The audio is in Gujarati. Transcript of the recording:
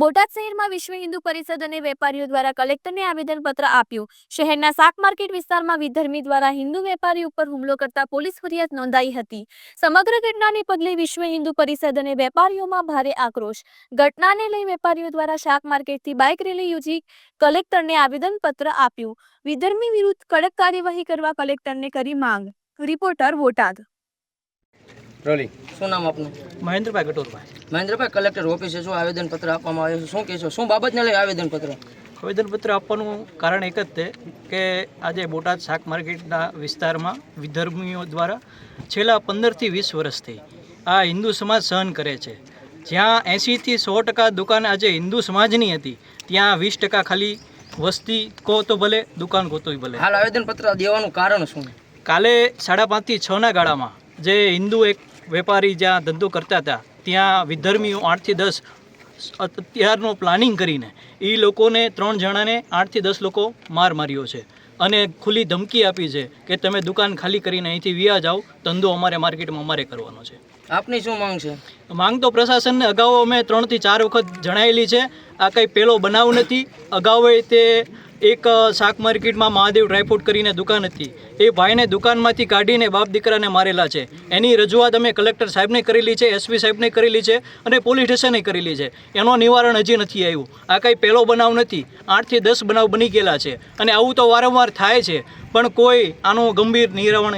બોટાદ શહેરમાં વિશ્વ હિન્દુ પરિષદ અને વેપારીઓ દ્વારા કલેક્ટરને આવેદનપત્ર આપ્યું. શહેરના શાક માર્કેટ વિસ્તારમાં વિધર્મી દ્વારા હિન્દુ વેપારી ઉપર હુમલો કરતા પોલીસ ફરિયાદ નોંધાઈ હતી. સમગ્ર ઘટનાને પગલે વિશ્વ હિન્દુ પરિષદ અને વેપારીઓમાં ભારે આક્રોશ. ઘટનાને લઈ વેપારીઓ દ્વારા શાક માર્કેટથી બાઇક રેલી યોજી કલેક્ટરને આવેદનપત્ર આપ્યું. વિધર્મી વિરુદ્ધ કડક કાર્યવાહી કરવા કલેક્ટરને કરી માંગ. રિપોર્ટર બોટાદ. રોલી. શું નામ આપનું? મહેન્દ્રભાઈ ગટોરભાઈ મહેન્દ્રભાઈ કલેક્ટર ઓફિસે શું આવેદનપત્ર આપવામાં આવ્યું છે? શું કહેશો? શું બાબતને લઈ આવેદનપત્ર? આવેદનપત્ર આપવાનું કારણ એક જ તે કે આજે બોટાદ શાક માર્કેટના વિસ્તારમાં વિધર્મીઓ દ્વારા છેલ્લા પંદરથી વીસ વર્ષથી આ હિન્દુ સમાજ સહન કરે છે. જ્યાં એંશીથી સો ટકા દુકાન આજે હિન્દુ સમાજની હતી ત્યાં વીસ ટકા ખાલી વસ્તી કહો તો ભલે દુકાન કહો તોય ભલે. હાલ આવેદનપત્ર દેવાનું કારણ શું? કાલે સાડા પાંચથી છના ગાળામાં જે હિન્દુ એક વેપારી જ્યાં ધંધો કરતા હતા ત્યાં વિધર્મીઓ આઠથી દસ અત્યારનો પ્લાનિંગ કરીને એ લોકોને ત્રણ જણાને આઠથી દસ લોકો માર માર્યો છે. અને ખુલ્લી ધમકી આપી છે કે તમે દુકાન ખાલી કરીને અહીંથી વ્યા જાઓ ધંધો અમારે માર્કેટમાં અમારે કરવાનો છે. આપની શું માંગ છે? માંગ તો પ્રશાસનને અગાઉ અમે ત્રણથી ચાર વખત જણાવેલી છે આ કંઈ પહેલો બનાવ નથી. અગાઉ તે એક શાક માર્કેટમાં મહાદેવ ડ્રાયફ્રૂટ કરીને દુકાન હતી. એ ભાઈને દુકાનમાંથી કાઢીને બાપ દીકરાને મારેલા છે. એની રજૂઆત અમે કલેક્ટર સાહેબને કરેલી છે, એસપી સાહેબને કરેલી છે અને પોલીસ સ્ટેશને કરેલી છે. એનો નિવારણ હજી નથી આવ્યું. આ કંઈ પહેલો બનાવ નથી. આઠથી દસ બનાવ બની ગયેલા છે. અને આવું તો વારંવાર થાય છે. પણ કોઈ આનું ગંભીર નિરાવરણ